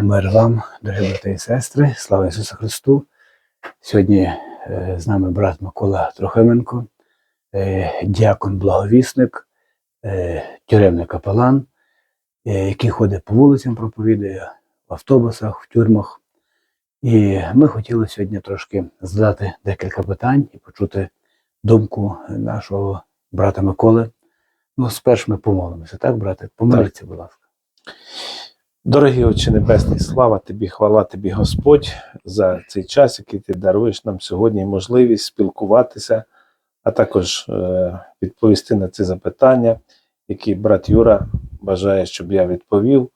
Мир вам, дорогі брати і сестри, слава Ісусу Христу. Сьогодні е, з нами брат Микола Трохименко, е, діакон благовісник, е, тюремний капелан, який ходить по вулицям, проповідує в автобусах, в тюрмах. І ми хотіли сьогодні трошки задати декілька питань і почути думку нашого брата Миколи. Ну, спершу ми помолимося, так, брате? Помоліться, будь ласка. Дорогий Отче Небесний, слава тобі, хвала тобі, Господь, за цей час, який ти даруєш нам сьогодні, можливість спілкуватися, а також е, відповісти на ці запитання, які брат Юра бажає, щоб я відповів.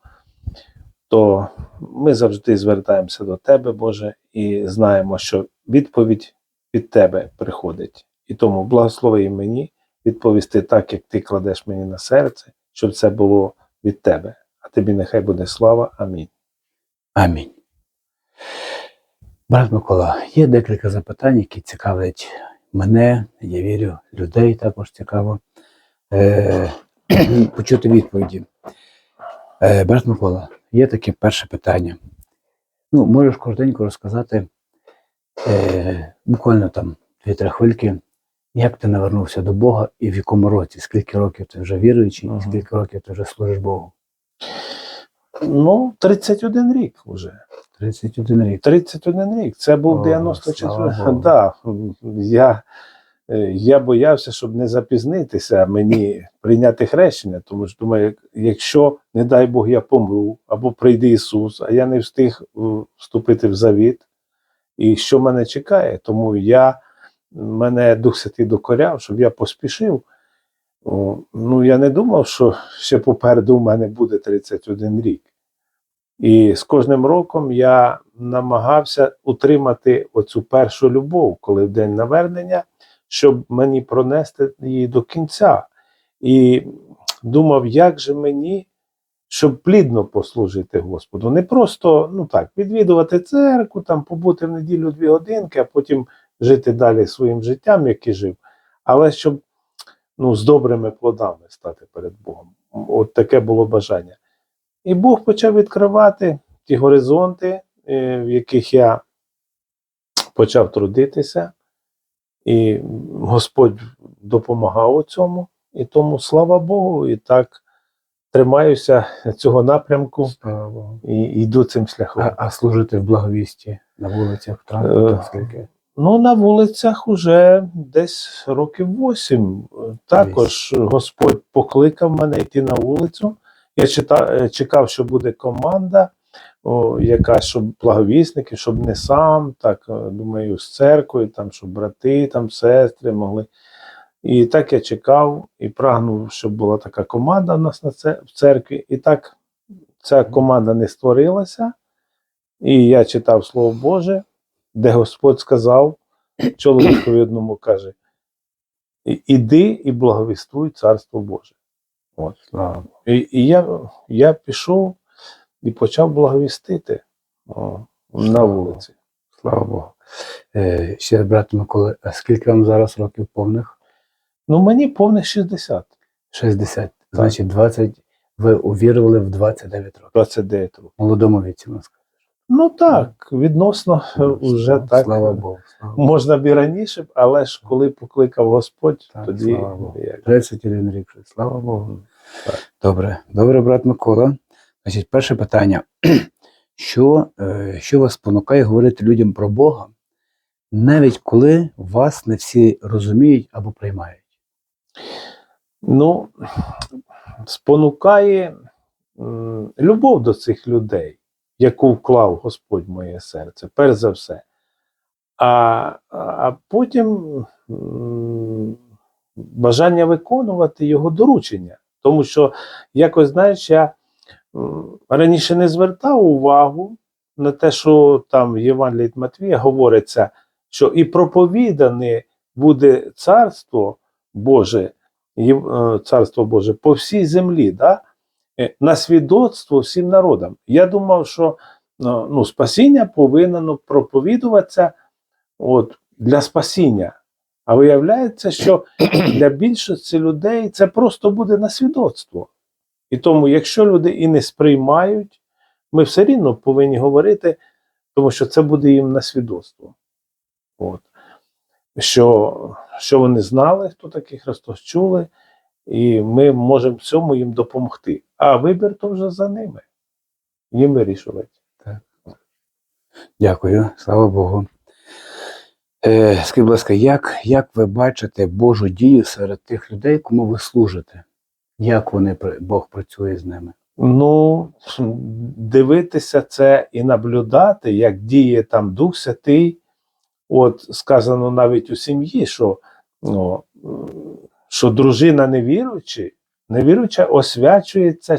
То ми завжди звертаємося до Тебе, Боже, і знаємо, що відповідь від Тебе приходить. І тому благослови мені відповісти так, як ти кладеш мені на серце, щоб це було від Тебе. А тобі нехай буде слава. Амінь. Амінь. Брат Микола, є декілька запитань, які цікавлять мене, я вірю, людей також цікаво е, почути відповіді. Е, брат Микола, є таке перше питання. Ну, можеш коротенько розказати, е, буквально там 2-3 хвильки, як ти навернувся до Бога і в якому році, скільки років ти вже віруючий, і скільки років ти вже служиш Богу? Ну, 31 рік вже. 31 рік. 31 рік. Це був 94. слава Да, я, е, я боявся, щоб не запізнитися мені прийняти хрещення, тому що думаю, якщо, не дай Бог, я помру, або прийде Ісус, а я не встиг е, вступити в завіт, і що мене чекає, тому я, мене Дух Святий докоряв, щоб я поспішив. Ну, я не думав, що ще попереду в мене буде 31 рік. І з кожним роком я намагався утримати оцю першу любов, коли в день навернення, щоб мені пронести її до кінця. І думав, як же мені, щоб плідно послужити Господу. Не просто ну так, відвідувати церкву, там побути в неділю дві годинки, а потім жити далі своїм життям, як і жив, але щоб ну, з добрими плодами стати перед Богом. От таке було бажання. І Бог почав відкривати ті горизонти, е, в яких я почав трудитися, і Господь допомагав у цьому. І тому слава Богу, і так тримаюся цього напрямку Слава Богу. і йду цим шляхом. А, а служити в благовісті на вулицях Е, транспорту скільки? Ну, на вулицях уже десь років восім. Також Господь покликав мене йти на вулицю. Я чекав, що буде команда, о, яка, щоб благовісники, щоб не сам, так е, думаю, з церквою, там, щоб брати, там, сестри могли. І так я чекав і прагнув, щоб була така команда в нас на це, в церкві. І так ця команда не створилася. І я читав Слово Боже, де Господь сказав чоловікові одному каже: «І- Іди і благовістуй Царство Боже. От. І, і я, я пішов і почав благовістити о, на вулиці. Слава Богу. Е, ще брат Микола, а скільки вам зараз років повних? Ну, мені повних 60, 60. Значить, 20. Ви увірували в 29 років. 29 років. Молодому віці. Ну так, відносно е, уже так. Слава Богу. Слава Можна б і раніше, але ж коли покликав Господь, Так, тоді слава Богу. як. 31 рік. Слава Богу. Так. Добре. Добре, брат Микола. Значить, перше питання. Що, е, що вас спонукає говорити людям про Бога, навіть коли вас не всі розуміють або приймають? Ну, спонукає м, любов до цих людей, яку вклав Господь в моє серце, перш за все. А, а потім бажання виконувати його доручення. Тому що, якось, знаєш, я раніше не звертав увагу на те, що там в Матвія говориться, що і проповідане буде царство Боже, е, царство Боже по всій землі, да? Е, на свідоцтво всім народам. Я думав, що ну, ну, спасіння повинно проповідуватися от, для спасіння. А виявляється, що для більшості людей це просто буде на свідоцтво. І тому, якщо люди і не сприймають ми все рівно повинні говорити, тому що це буде їм на свідоцтво. От. Що, що вони знали, хто такий Христос чули, і ми можемо в цьому їм допомогти. А вибір то вже за ними. Їм вирішувати. Дякую, слава Богу. Е, скажіть, будь ласка, як, як ви бачите Божу дію серед тих людей, кому ви служите? Як вони Бог працює з ними? Ну, дивитися це і наблюдати, як діє там Дух Святий. От сказано навіть у сім'ї, що, ну, що дружина невіруюча, невіруюча освячується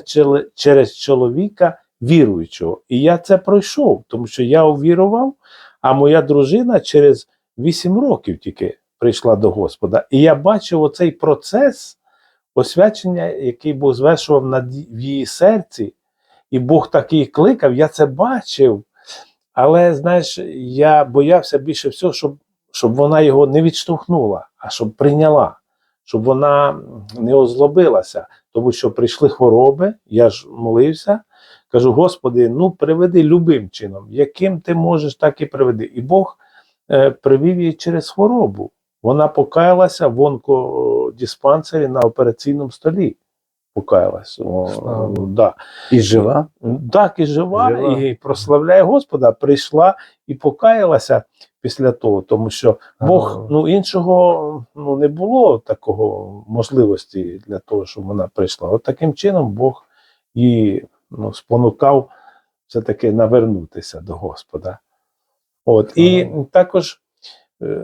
через чоловіка віруючого. І я це пройшов, тому що я увірував, а моя дружина через 8 років тільки прийшла до Господа. І я бачив оцей процес освячення, який Бог звершував в її серці, і Бог такий кликав, я це бачив. Але знаєш, я боявся більше всього, щоб, щоб вона його не відштовхнула, а щоб прийняла, щоб вона не озлобилася, тому що прийшли хвороби, я ж молився. Кажу, Господи, ну приведи любим чином, яким ти можеш, так і приведи. І Бог е, привів її через хворобу. Вона покаялася в онкодиспансері на операційному столі. Покаялась. О, да. І жива? Так, і жива, Жива. і прославляє Господа, прийшла і покаялася після того, тому що Бог, Ага. ну іншого ну, не було такого можливості для того, щоб вона прийшла. От таким чином Бог її ну, спонукав все-таки навернутися до Господа. От, і також, е,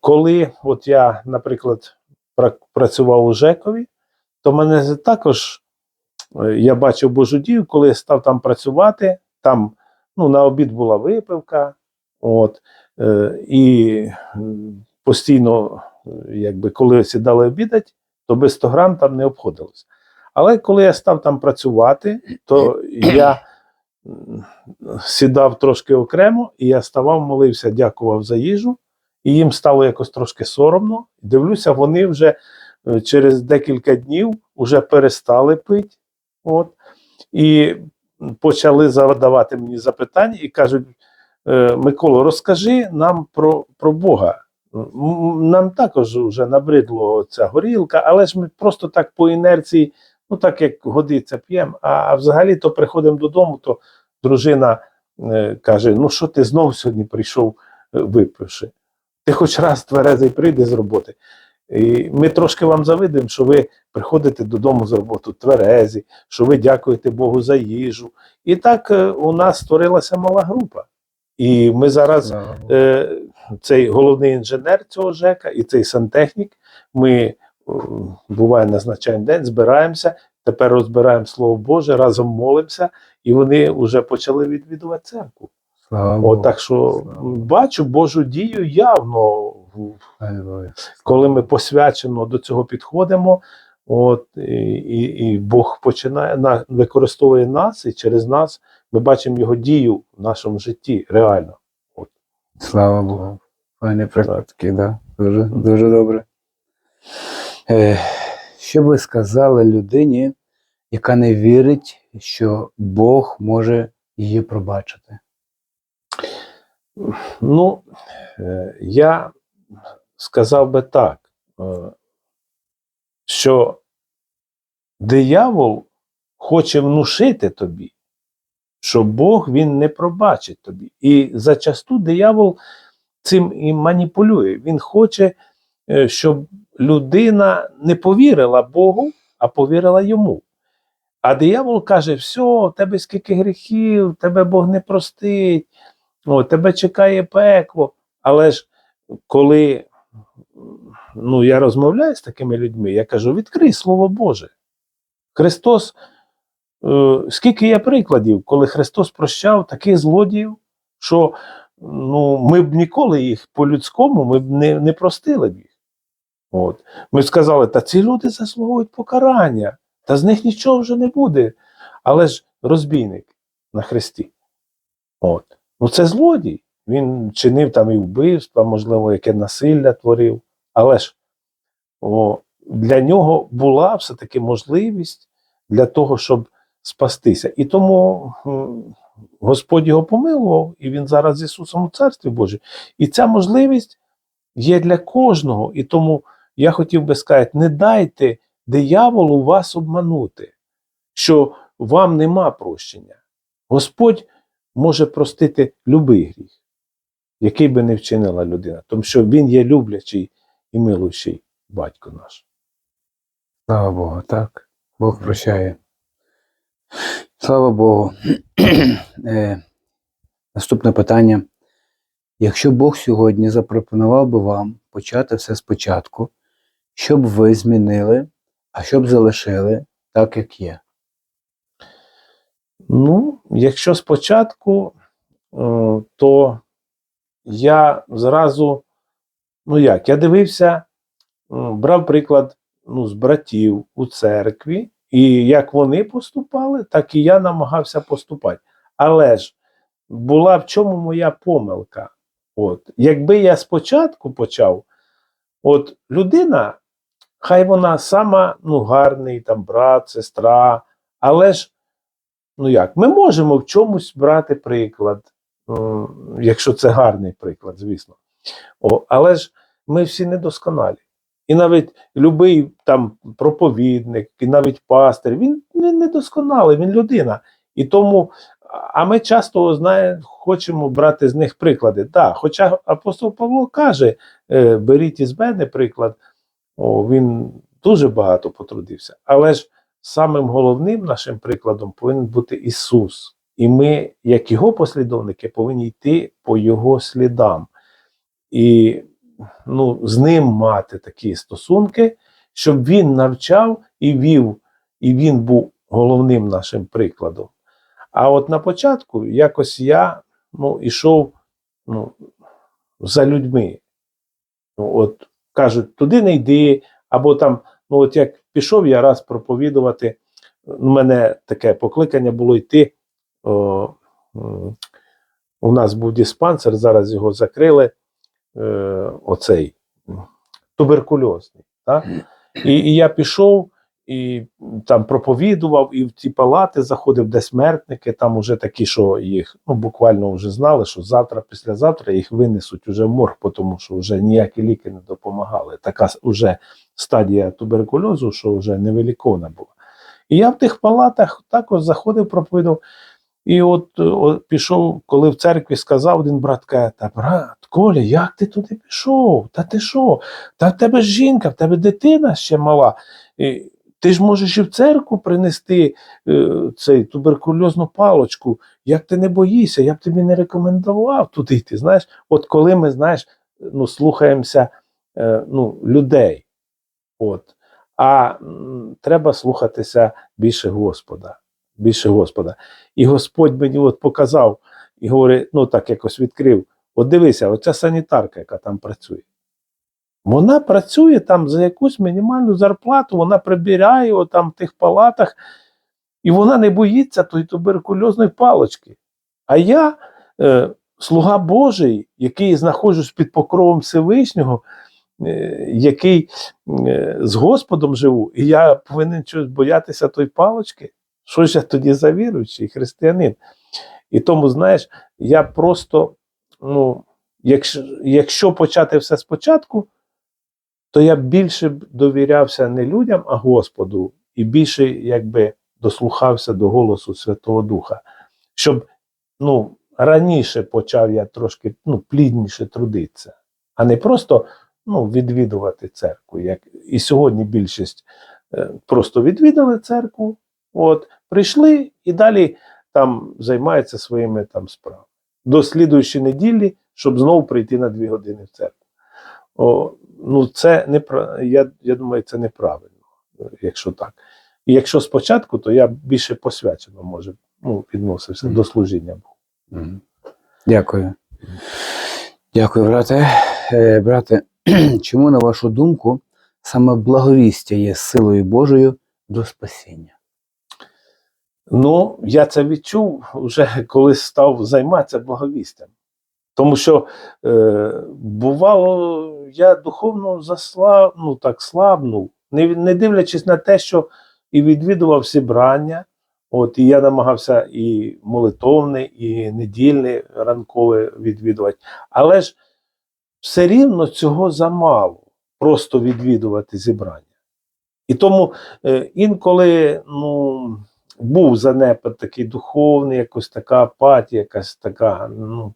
коли от я, наприклад, пра- працював у Жекові, то мене також е, я бачив Божу дію, коли я став там працювати, там ну, на обід була випивка, от, е, і постійно, якби, коли сідали обідати, то без 100 грам там не обходилось. Але коли я став там працювати, то я сідав трошки окремо, і я ставав, молився, дякував за їжу, і їм стало якось трошки соромно. Дивлюся, вони вже через декілька днів вже перестали пити. От, і почали задавати мені запитання і кажуть: «Е, Микола, розкажи нам про, про Бога. Нам також вже набридло ця горілка, але ж ми просто так по інерції, ну так як годиться, п'ємо. А, а взагалі то приходимо додому, то дружина е, каже: Ну що ти знов сьогодні прийшов е, випивши? Ти хоч раз тверезий прийди з роботи. І ми трошки вам завидуємо, що ви приходите додому з роботи тверезі, що ви дякуєте Богу за їжу. І так е, у нас створилася мала група. І ми зараз е, цей головний інженер цього ЖЕКа і цей сантехнік. Ми е, буває назначаємо день, збираємося. Тепер розбираємо Слово Боже, разом молимося, і вони вже почали відвідувати церкву. Слава От так що Слава бачу Божу дію явно. Коли ми посвячено до цього підходимо. От і, і, Бог починає на використовує нас, і через нас ми бачимо його дію в нашому житті реально. Слава Богу. Пане практики, да. Дуже, дуже добре. Е, що ви сказали людині, яка не вірить, що Бог може її пробачити? Ну, е, я сказав би так, е, що диявол хоче внушити тобі, що Бог він не пробачить тобі. І зачасту диявол цим і маніпулює. Він хоче, е, щоб людина не повірила Богу, а повірила йому. А диявол каже: все, у тебе скільки гріхів, тебе Бог не простить, о, тебе чекає пекло. Але ж коли ну, я розмовляю з такими людьми, я кажу: відкрий Слово Боже. Христос, е, скільки є прикладів, коли Христос прощав таких злодіїв, що ну, ми б ніколи їх по-людському ми б не, не простили б їх. От. Ми б сказали, та ці люди заслуговують покарання, та з них нічого вже не буде. Але ж розбійник на хресті. От. Ну це злодій. Він чинив там і вбивства, можливо, яке насилля творив. Але ж о, для нього була все-таки можливість для того, щоб спастися. І тому Господь його помилував, і він зараз з Ісусом у Царстві Божій. І ця можливість є для кожного. І тому я хотів би сказати: не дайте дияволу вас обманути, що вам нема прощення. Господь може простити любий гріх, який би не вчинила людина, тому що Він є люблячий і милуючий батько наш. Слава Богу, так. Бог прощає. Слава Богу. е, наступне питання. Якщо Бог сьогодні запропонував би вам почати все спочатку, що б ви змінили, а що б залишили так, як є? Ну, якщо спочатку, е, то я зразу, ну як, я дивився, брав приклад ну, з братів у церкві, і як вони поступали, так і я намагався поступати. Але ж була в чому моя помилка? От, якби я спочатку почав, от людина, хай вона сама ну, гарний там брат, сестра, але ж ну як, ми можемо в чомусь брати приклад, якщо це гарний приклад, звісно. О, але ж ми всі недосконалі. І навіть любий там проповідник, і навіть пастир, він не недосконалий, він людина. І тому, а ми часто знає, хочемо брати з них приклади. Так, хоча апостол Павло каже: е, беріть із мене приклад, о, він дуже багато потрудився. Але ж самим головним нашим прикладом повинен бути Ісус. І ми, як Його послідовники, повинні йти по Його слідам. І ну, з ним мати такі стосунки, щоб він навчав і вів, і він був головним нашим прикладом. А от на початку якось я ну, ішов ну, за людьми. Ну, от кажуть, туди не йди, або там, ну от як пішов я раз проповідувати, у мене таке покликання було йти. О, у нас був диспансер, зараз його закрили, е, оцей туберкульозний. Так? І, і я пішов і там проповідував, і в ті палати заходив, де смертники, там уже такі, що їх ну, буквально вже знали, що завтра, післязавтра їх винесуть уже в морг, тому що вже ніякі ліки не допомагали. Така вже стадія туберкульозу, що вже невиліковна була. І я в тих палатах також заходив, проповідав. І от, от пішов, коли в церкві сказав один брат, каже, брат, Коля, як ти туди пішов? Та ти що? Та в тебе жінка, в тебе дитина ще мала. І ти ж можеш і в церкву принести е, цей туберкульозну палочку. Як ти не боїшся, я б тобі не рекомендував туди йти. Знаєш, от коли ми знаєш, ну, слухаємося е, ну, людей, от, а м, треба слухатися більше Господа. Більше Господа. І Господь мені от показав і говорить, ну так якось відкрив. От дивися, оця санітарка, яка там працює. Вона працює там за якусь мінімальну зарплату, вона прибирає о, там в тих палатах, і вона не боїться тої туберкульозної палочки. А я, е, слуга Божий, який знаходжусь під покровом Всевишнього, е, який е, з Господом живу, і я повинен чогось боятися тої палочки. Що ж я тоді за віруючий християнин? І тому, знаєш, я просто, ну, якщо, якщо почати все спочатку, то я більше довірявся не людям, а Господу, і більше якби дослухався до голосу Святого Духа, щоб ну, раніше почав я трошки ну, плідніше трудитися, а не просто ну, відвідувати церкву. Як і сьогодні більшість е, просто відвідали церкву, от, прийшли і далі там займаються своїми там справами. До слідуючої неділі, щоб знову прийти на дві години в церкву. О, ну, це не я, я думаю, це неправильно, якщо так. І якщо спочатку, то я більше посвячено може ну, відносився Мгм. до служіння. Мгм. Дякую. Дякую, брате. Е, брате, чому, на вашу думку, саме благовістя є силою Божою до спасіння? Ну, я це відчув вже коли став займатися благовістям. Тому що е, бувало, я духовно заслаб, ну, так слабнув, не, не дивлячись на те, що і відвідував зібрання, От, і я намагався і молитовне, і недільне ранкове відвідувати. Але ж все рівно цього замало просто відвідувати зібрання. І тому е, інколи ну, був занепад такий духовний, якось така апатія, якась така. Ну,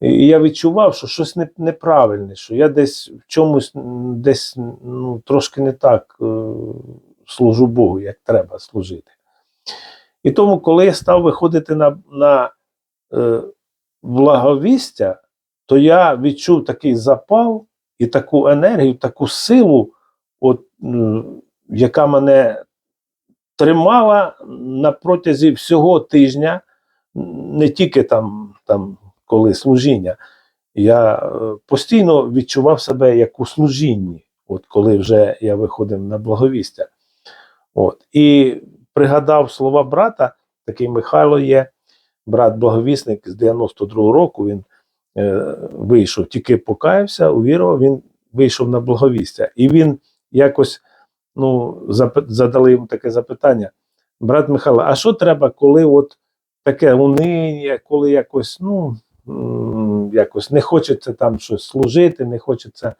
і я відчував, що щось не, неправильне, що я десь в чомусь десь ну, трошки не так е, служу Богу, як треба служити. І тому, коли я став виходити на, на е, благовістя, то я відчув такий запал і таку енергію, таку силу, от, м, яка мене тримала на протязі всього тижня, не тільки там, там коли служіння. Я е, постійно відчував себе як у служінні, от коли вже я виходив на благовістя. От. І пригадав слова брата, такий Михайло є, брат благовісник з 92-го року. Він е, вийшов, тільки покаявся, увірував, він вийшов на благовістя. І він якось ну, задали йому таке запитання: брат Михайло, а що треба, коли от таке униння, коли якось, ну, якось не хочеться там щось служити, не хочеться.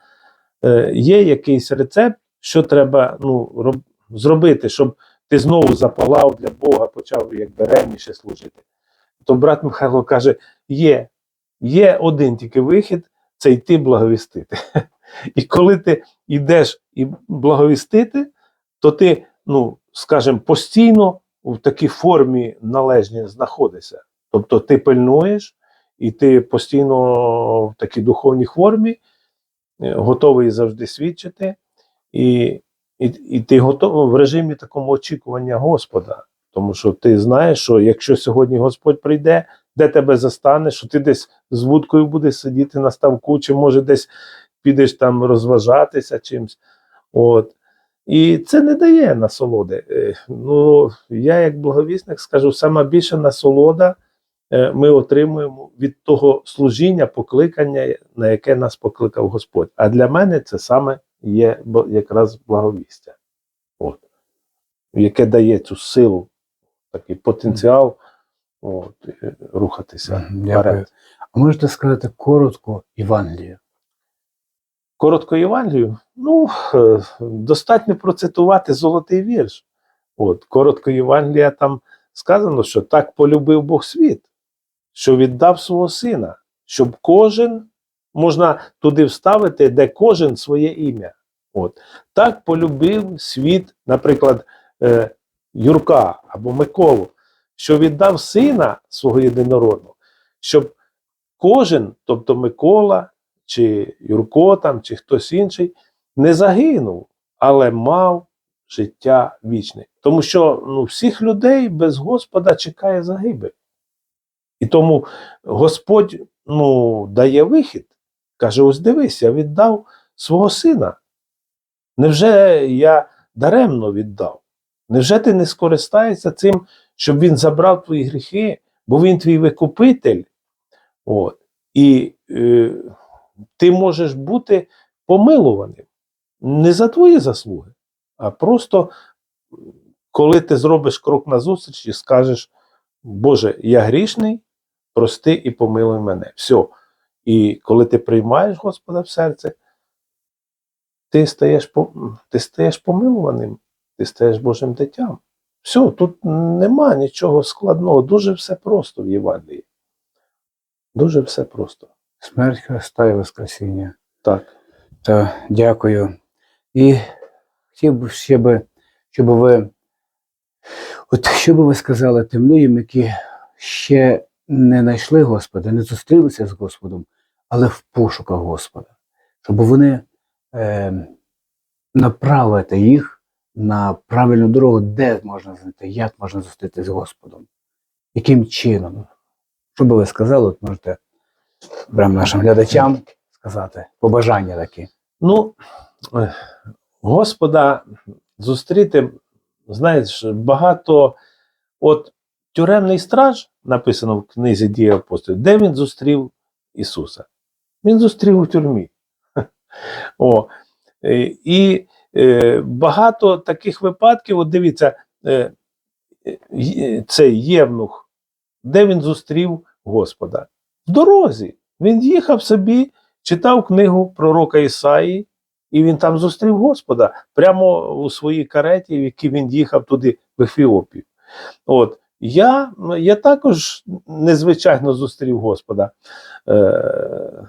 Е, є якийсь рецепт, що треба ну, роб, зробити, щоб ти знову запалав для Бога, почав якби ревніше служити. То брат Михайло каже: є, є один тільки вихід це йти благовістити. І коли ти йдеш і благовістити, то ти, ну, скажімо, постійно в такій формі належній знаходишся. Тобто ти пильнуєш, і ти постійно в такій духовній формі, е, готовий завжди свідчити, і, і, і ти готовий в режимі такому очікування Господа. Тому що ти знаєш, що якщо сьогодні Господь прийде, де тебе застане, що ти десь з вудкою будеш сидіти на ставку, чи може десь підеш там розважатися чимось. От. І це не дає насолоди. Е, Ну, я, як благовісник, скажу, сама більша насолода е, ми отримуємо від того служіння, покликання, на яке нас покликав Господь. А для мене це саме є якраз благовістя, От. яке дає цю силу, такий потенціал от, е, рухатися Дякую. вперед. А можете сказати коротко Євангелію? Коротко Євангелію, ну, е, достатньо процитувати золотий вірш. От, коротко Євангелія там сказано, що так полюбив Бог світ, що віддав свого сина, щоб кожен, можна туди вставити, де кожен своє ім'я. От. Так полюбив світ, наприклад, е, Юрка або Миколу, що віддав сина свого єдинородного, щоб кожен, тобто Микола, чи Юрко там, чи хтось інший, не загинув, але мав життя вічне. Тому що ну, всіх людей без Господа чекає загибель. І тому Господь ну, дає вихід. Каже: ось дивись, я віддав свого сина. Невже я даремно віддав? Невже ти не скористаєшся цим, щоб він забрав твої гріхи, бо він твій викупитель? От. І е, ти можеш бути помилуваним не за твої заслуги, а просто коли ти зробиш крок назустріч і скажеш, Боже, я грішний, прости і помилуй мене. Все. І коли ти приймаєш Господа в серце, ти стаєш, ти стаєш помилуваним, ти стаєш Божим дитям. Все, тут нема нічого складного, дуже все просто в Євангелії. Дуже все просто. Смерть Христа і Воскресіння. Так. Та дякую. І хотів би ще би, щоб ви, от що би ви сказали тим людям, які ще не знайшли Господа, не зустрілися з Господом, але в пошуках Господа, щоб вони е, направити їх на правильну дорогу, де можна знайти, як можна зустрітися з Господом, яким чином. Що би ви сказали, от можете прямо нашим глядачам сказати побажання такі. Ну, е, Господа зустріти, знаєш, багато. От тюремний страж, написано в книзі дії апостолів, де він зустрів Ісуса? Він зустрів у тюрмі. О, е, і е, багато таких випадків, от дивіться, е, е, цей євнух, де він зустрів Господа? В дорозі. Він їхав собі, читав книгу пророка Ісаї, і він там зустрів Господа прямо у своїй кареті, в якій він їхав туди, в Ефіопію. От. Я, я також незвичайно зустрів Господа. Е,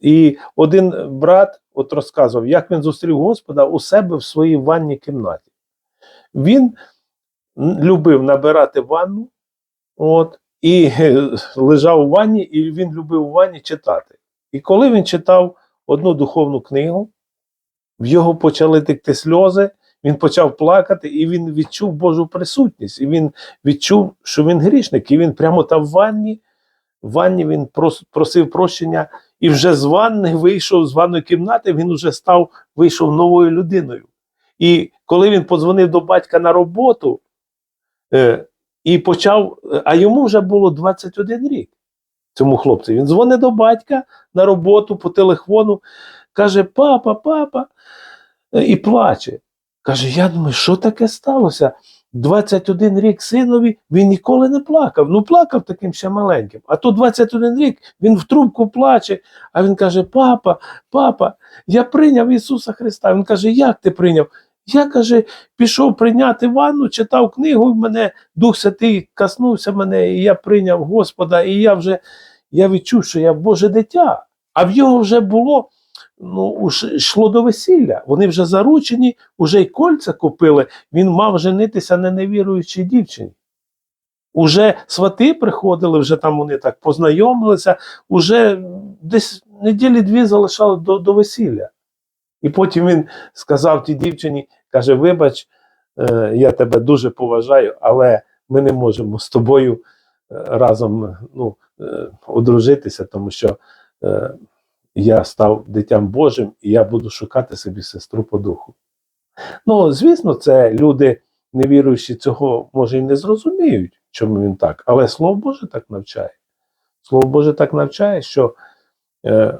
і один брат от розказував, як він зустрів Господа у себе в своїй ванній кімнаті. Він любив набирати ванну, от, і е, лежав у ванні, і він любив у ванні читати. І коли він читав одну духовну книгу, в його почали текти сльози, він почав плакати, і він відчув Божу присутність. І він відчув, що він грішник, і він прямо там в ванні, в ванні він просив прощення, і вже з ванни вийшов з ванної кімнати, він вже став, вийшов новою людиною. І коли він подзвонив до батька на роботу, е, і почав, а йому вже було 21 рік. Цьому хлопцю. Він дзвонить до батька на роботу по телефону, каже: Папа, папа, і плаче. Каже: Я думаю, що таке сталося? 21 рік синові він ніколи не плакав. Ну, плакав таким ще маленьким. А тут 21 рік він в трубку плаче, а він каже: Папа, папа, я прийняв Ісуса Христа. Він каже, як ти прийняв? Я каже, пішов прийняти ванну, читав книгу, і мене Дух Святий коснувся мене, і я прийняв Господа, і я вже я відчув, що я Боже дитя. А в його вже було, ну, йшло до весілля. Вони вже заручені, уже й кольця купили. Він мав женитися на невіруючій дівчині. Уже свати приходили, вже там вони так познайомилися, уже десь неділі дві залишали до, до весілля. І потім він сказав тій дівчині, каже: Вибач, е, я тебе дуже поважаю, але ми не можемо з тобою е, разом ну, е, одружитися, тому що я став дитям Божим і я буду шукати собі сестру по духу. Ну, звісно, це люди, невіруючі, цього може і не зрозуміють, чому він так, але Слово Боже так навчає. Слово Боже так навчає, що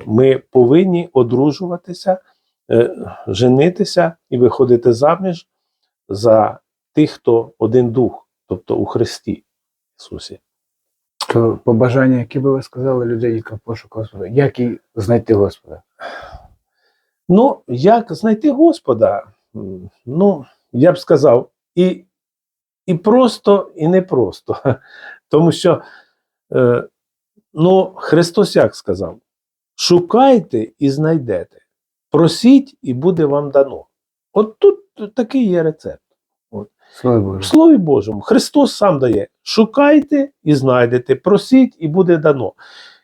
ми повинні одружуватися, женитися і виходити заміж за тих, хто один дух, тобто у Христі Ісусі. То побажання, які би ви сказали людині, яка пошуку Господа, як їй знайти Господа? Ну, як знайти Господа? Ну, я б сказав, і, і просто, і не просто. Тому що е, ну, Христос як сказав: шукайте і знайдете, просіть, і буде вам дано. От тут такий є рецепт. Слава В Боже. Слові Божому Христос сам дає: шукайте і знайдете, просіть, і буде дано.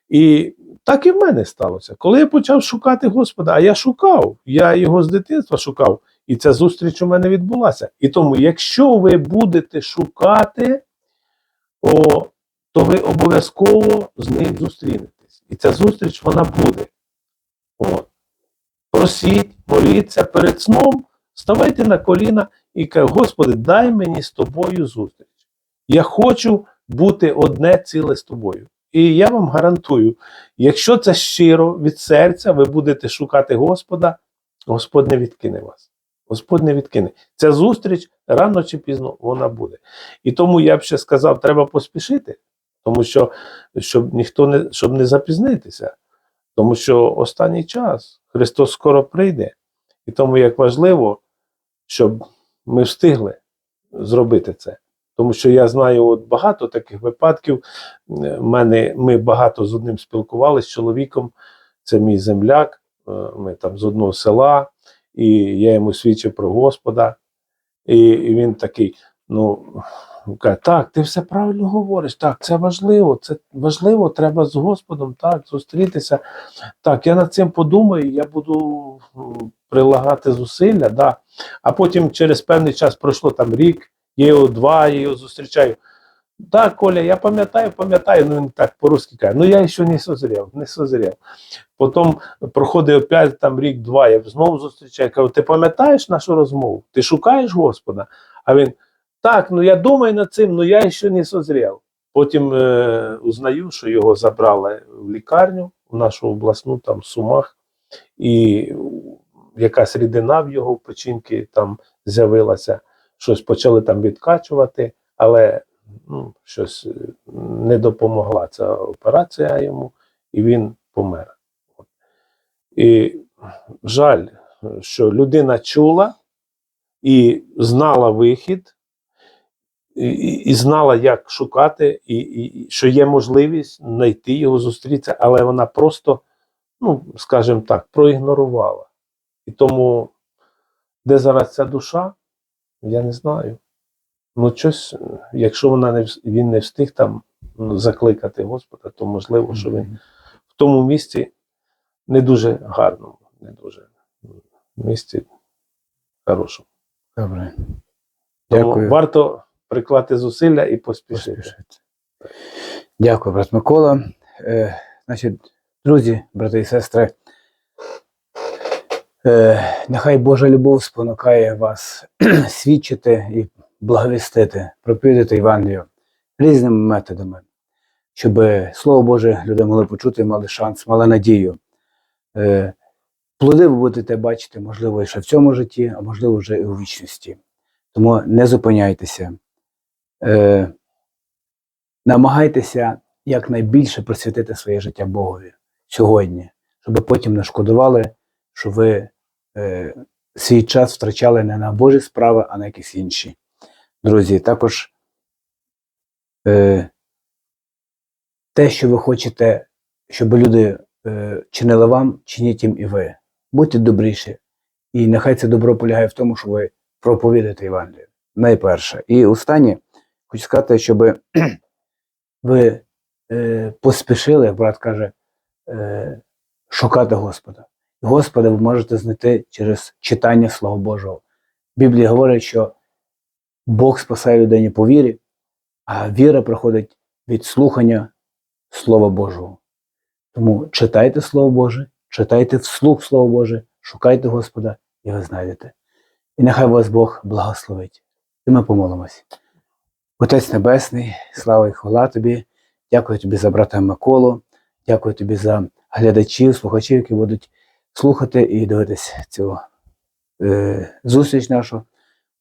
І так і в мене сталося. Коли я почав шукати Господа, а я шукав, я його з дитинства шукав, і ця зустріч у мене відбулася. І тому, якщо ви будете шукати, о, то ви обов'язково з ним зустрінетесь. І ця зустріч вона буде. О, просіть, моліться перед сном, ставайте на коліна і каже, Господи, дай мені з тобою зустріч. Я хочу бути одне ціле з тобою. І я вам гарантую, якщо це щиро від серця, ви будете шукати Господа, Господь не відкине вас. Господь не відкине. Ця зустріч рано чи пізно вона буде. І тому я б ще сказав, треба поспішити, тому що щоб ніхто не щоб не запізнитися. Тому що останній час Христос скоро прийде. І тому як важливо, щоб ми встигли зробити це. Тому що я знаю от багато таких випадків. Мене, ми багато з одним спілкувалися з чоловіком, це мій земляк, е, ми там з одного села, і я йому свідчив про Господа. І він такий: ну, каже, так, ти все правильно говориш, так, це важливо, це важливо, треба з Господом так, зустрітися. Так, я над цим подумаю, я буду прилагати зусилля. Да. А потім через певний час пройшло там рік, я його два, я його зустрічаю. Так, Коля, я пам'ятаю, пам'ятаю, ну він так по-русски каже, ну я ще не созрів, не созрів. Потім проходить опять там рік-два, я знову зустрічаю, кажу, ти пам'ятаєш нашу розмову? Ти шукаєш Господа? А він, так, ну я думаю над цим, ну я ще не созрів. Потім е, узнаю, що його забрали в лікарню, в нашу обласну, там в Сумах, і якась рідина в його печінки там з'явилася, щось почали там відкачувати, але ну, щось е, не допомогла ця операція йому, і він помер. І жаль, що людина чула і знала вихід, і, і, знала, як шукати, і, і, що є можливість знайти його, зустрітися, але вона просто, ну, скажімо так, проігнорувала. І тому, де зараз ця душа, я не знаю. Ну, щось, якщо вона не, він не встиг там ну, закликати Господа, то можливо, що він в тому місці не дуже гарному, не дуже місці хорошому. Добре. Тому Дякую. варто приклати зусилля і поспішити. Поспішити. Дякую, брат Микола. Е, значить, друзі, брати і сестри, е, нехай Божа любов спонукає вас свідчити і благовістити, проповідати Євангелію різними методами, щоб Слово Боже люди могли почути, мали шанс, мали надію. Е, плоди ви будете бачити, можливо, ще в цьому житті, а можливо, вже і у вічності. Тому не зупиняйтеся. Е, намагайтеся якнайбільше присвятити своє життя Богові сьогодні, щоб потім не шкодували, що ви е, свій час втрачали не на Божі справи, а на якісь інші. Друзі, також е, те, що ви хочете, щоб люди е, чинили вам, чиніть їм і ви. Будьте добріші. І нехай це добро полягає в тому, що ви проповідаєте Євангелію. Найперше. І останнє, хочу сказати, щоб ви е, поспішили, як брат каже, е, шукати Господа. Господа ви можете знайти через читання Слова Божого. Біблія говорить, що Бог спасає людині по вірі, а віра приходить від слухання Слова Божого. Тому читайте Слово Боже, читайте вслух Слово Боже, шукайте Господа, і ви знайдете. І нехай вас Бог благословить. І ми помолимось. Отець Небесний, слава і хвала тобі. Дякую тобі за брата Миколу. Дякую тобі за глядачів, слухачів, які будуть слухати і дивитися цю е, зустріч нашу.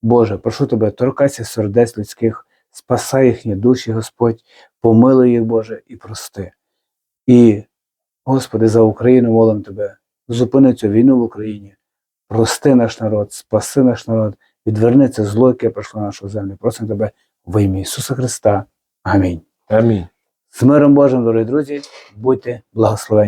Боже, прошу тебе, торкайся сердець людських, спасай їхні душі, Господь, помилуй їх, Боже, і прости. І, Господи, за Україну молим тебе, зупини цю війну в Україні, прости наш народ, спаси наш народ, відверни це зло, яке прийшло на нашу землю. Просимо тебе во ім'я Ісуса Христа. Амінь. Амінь. З миром Божим, дорогі друзі, будьте благословені.